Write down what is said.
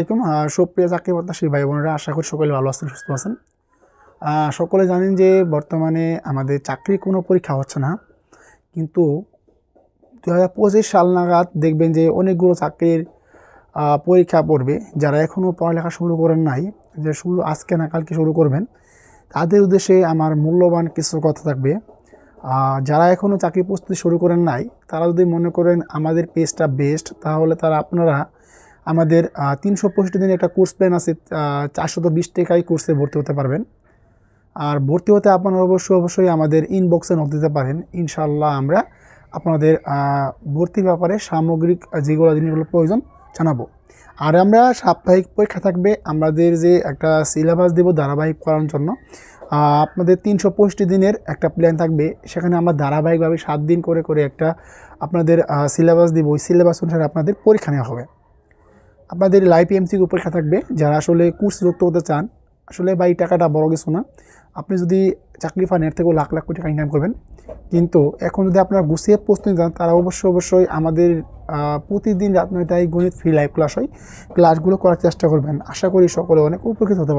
আসসালামাইকুম সুপ্রিয় চাকরি প্রত্যাশী ভাই বোনেরা, আশা করি সকলে ভালো আছেন, সুস্থ আছেন। সকলে জানেন যে বর্তমানে আমাদের চাকরি কোনো পরীক্ষা হচ্ছে না, কিন্তু দু হাজার পঁচিশ সাল নাগাদ দেখবেন যে অনেকগুলো চাকরির পরীক্ষা পড়বে। যারা এখনও পড়ালেখা শুরু করেন নাই, যে শুরু আজকে না কালকে শুরু করবেন, তাদের উদ্দেশ্যে আমার মূল্যবান কিছু কথা থাকবে। যারা এখনও চাকরি প্রস্তুতি শুরু করেন নাই, তারা যদি মনে করেন আমাদের পেজটা বেস্ট তাহলে তারা আপনারা আমাদের তিনশো পঁয়ষট্টি দিনের একটা কোর্স প্ল্যান আছে চারশত বিশ টাকায় কোর্সে ভর্তি হতে পারবেন। আর ভর্তি হতে আপনারা অবশ্যই অবশ্যই আমাদের ইনবক্সে নোট দিতে পারেন। ইনশাল্লাহ আমরা আপনাদের ভর্তির ব্যাপারে সামগ্রিক যেগুলো জিনিসগুলো প্রয়োজন জানাব। আর আমরা সাপ্তাহিক পরীক্ষা থাকবে, আমাদের যে একটা সিলেবাস দেব ধারাবাহিক করার জন্য আপনাদের তিনশো পঁয়ষট্টি দিনের একটা প্ল্যান থাকবে। সেখানে আমরা ধারাবাহিকভাবে সাত দিন করে করে একটা আপনাদের সিলেবাস দিব। ওই সিলেবাস অনুসারে আপনাদের পরীক্ষা নেওয়া হবে। আপনাদের লাইফ এমসিকে পরীক্ষা থাকবে, যারা আসলে কোর্স যুক্ত হতে চান, আসলে বা এই টাকাটা বড় কিছু না। আপনি যদি চাকরি পান, এর থেকেও লাখ লাখ কোটি টাকা ইনকাম করবেন। কিন্তু এখন যদি আপনারা গুছিয়ে প্রস্তুতি যান তারা অবশ্যই অবশ্যই আমাদের প্রতিদিন রাত নয়টায় গণিত ফ্রি লাইভ ক্লাস হয়। ক্লাসগুলো করার চেষ্টা করবেন। আশা করি সকলে অনেক উপকৃত হতে পারবেন।